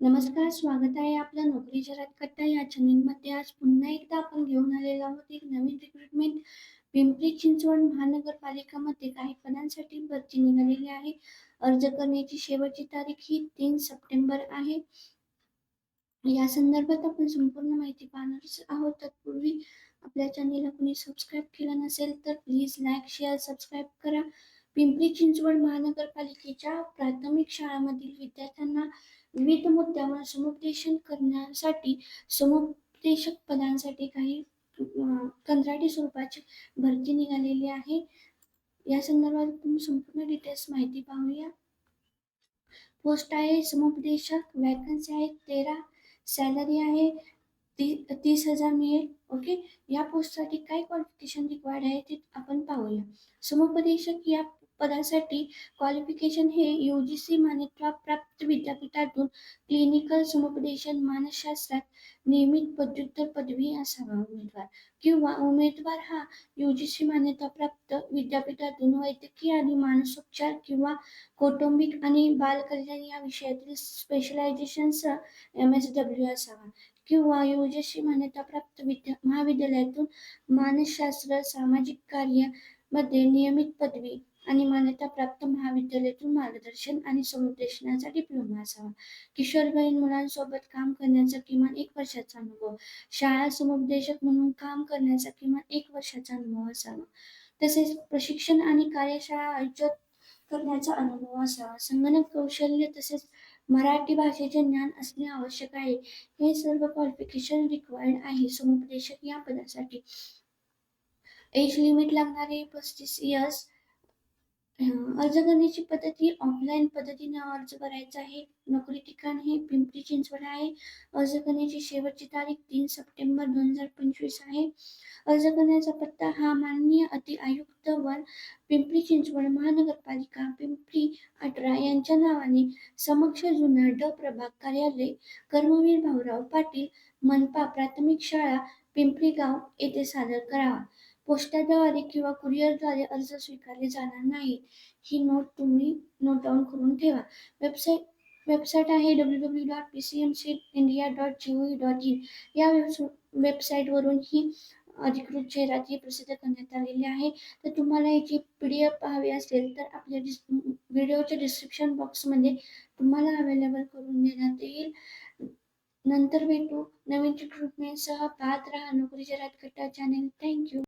नमस्कार, स्वागत आहे आपलं नोकरी जरात कट्टा या चॅनलमध्ये. आज पुन्हा एकदा आपण घेऊन आलेलो आहोत एक नवीन रिक्रुटमेंट. पिंपरी चिंचवड महानगरपालिकामध्ये काही पदांसाठी भरती निघालेली आहे. अर्ज करण्याची शेवटची तारीख ही तीन सप्टेंबर आहे. या संदर्भात आपण संपूर्ण माहिती पाहणार आहोत. तत्पूर्वी आपल्या चॅनेलला कोणी सबस्क्राईब केला नसेल तर प्लीज लाईक, शेअर, सबस्क्राईब करा. पिंपरी चिंचवड महानगरपालिकेच्या प्राथमिक शाळांमधील विद्यार्थ्यांना विविध मुद्द्यावर समुपदेशन करण्यासाठी समुपदेशक पदांसाठी काही कंत्राटी स्वरूपाची भरती निघालेली आहे. या संदर्भात तुम्ही संपूर्ण डिटेल्स माहिती पाहूया. पोस्ट आहे समुपदेशक, वॅकन्सी आहे तेरा, सॅलरी आहे ती तीस हजार मिळेल. ओके. या पोस्टसाठी काय क्वालिफिकेशन रिक्वायर्ड आहे ते आपण पाहूया. समुपदेशक या पदासाठी क्वालिफिकेशन हे यूजीसी मान्यताप्राप्त विद्यापीठातून क्लिनिकल समुपदेशन मानसशास्त्रात नियमित पदव्युत्तर पदवी असावा. उमेदवार किंवा उमेदवार हा यूजीसी मान्यताप्राप्त विद्यापीठातून वैद्यकीय आणि मानसोपचार किंवा कौटुंबिक आणि बालकल्याण या विषयातील स्पेशलायझेशनसह एम एस डब्ल्यू असावा. किंवा यूजीसी मान्यताप्राप्त विद्या महाविद्यालयातून मानसशास्त्र सामाजिक कार्यमध्ये नियमित पदवी आणि मान्यता प्राप्त महाविद्यालयातून मार्गदर्शन आणि समुपदेशनाचा डिप्लोमा असावा. किशोरवयीन मुलांसोबत काम करण्याचा किमान एक वर्षाचा अनुभव, शाळा समुपदेशक म्हणून काम करण्याचा किमान एक वर्षाचा अनुभव असावा. तसेच प्रशिक्षण आणि कार्यशाळा आयोजित करण्याचा अनुभव असावा. संगणक कौशल्य तसेच मराठी भाषेचे ज्ञान असणे आवश्यक आहे. हे सर्व क्वालिफिकेशन रिक्वायर्ड आहे समुपदेशक या पदासाठी. एज लिमिट लागणारे पस्तीस इयर्स. अर्ज करण्याची पद्धत ही ऑफलाईन पद्धतीने अर्ज करायचा आहे. नोकरी ठिकाण हे पिंपरी चिंचवड आहे. अर्ज करण्याची शेवटची तारीख तीन सप्टेंबर दोन हजार पंचवीस आहे. अर्ज करण्याचा पत्ता हा माननीय अति आयुक्त वन पिंपरी चिंचवड महानगरपालिका पिंपरी अठरा यांच्या नावाने समक्ष जुना ड प्रभाग कार्यालय कर्मवीर भाऊराव पाटील मनपा प्राथमिक शाळा पिंपरी गाव येथे सादर करावा. पोस्टाद्वारे किंवा कुरिअरद्वारे अर्ज स्वीकारले जाणार नाही ही नोट तुम्ही नोट डाऊन करून ठेवा. वेबसाईट वेबसाईट आहे W W dot P C M C India dot G O dot in या वेबसाईटवरून ही अधिकृत जाहिरात ही प्रसिद्ध करण्यात आलेली आहे. तर तुम्हाला याची पी डी एफ हवी असेल तर आपल्या डिस व्हिडिओच्या डिस्क्रिप्शन बॉक्समध्ये तुम्हाला अवेलेबल करून देण्यात येईल. नंतर भेटू नवीन रिक्रुटमेंटसह. पाहत राहा नोकरी जाहिरात कट्टा चॅनेल. थँक्यू